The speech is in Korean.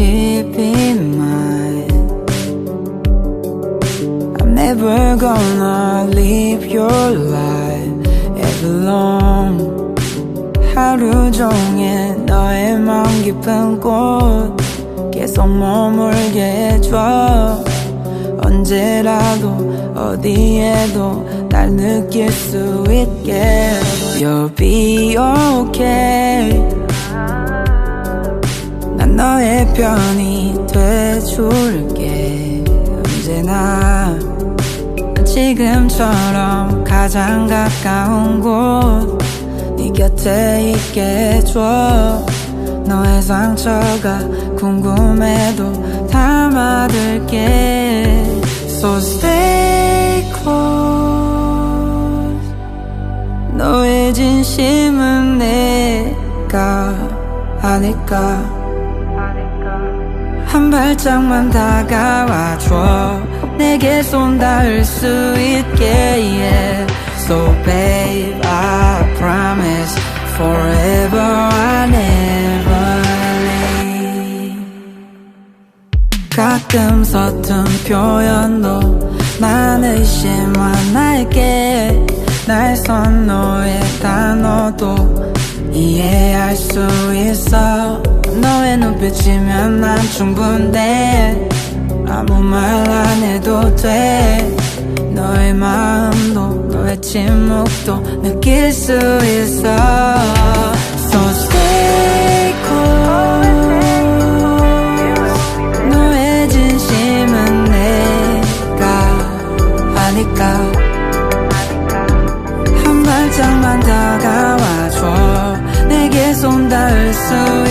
keep in mind I'm never gonna leave your life alone 하루 종일 너의 마음 깊은 곳 계속 머물게 해줘 언제라도 어디에도 날 느낄 수 있게 You'll be okay 너의 편이 돼줄게. 언제나 지금처럼 가장 가까운 곳 네 곁에 있게 해줘. 너의 상처가 궁금해도 담아둘게. So stay close. 너의 진심은 내가 아닐까 한 발짝만 다가와줘. 내게 손 닿을 수 있게 yeah. So babe I promise forever I never leave. 가끔 서툰 표현도 난 의심만 할게. 날 선노의 단어도 이해할 수 있어. 너의 눈빛이면 난 충분해 아무 말 안 해도 돼. 너의 마음도 너의 침묵도 느낄 수 있어 한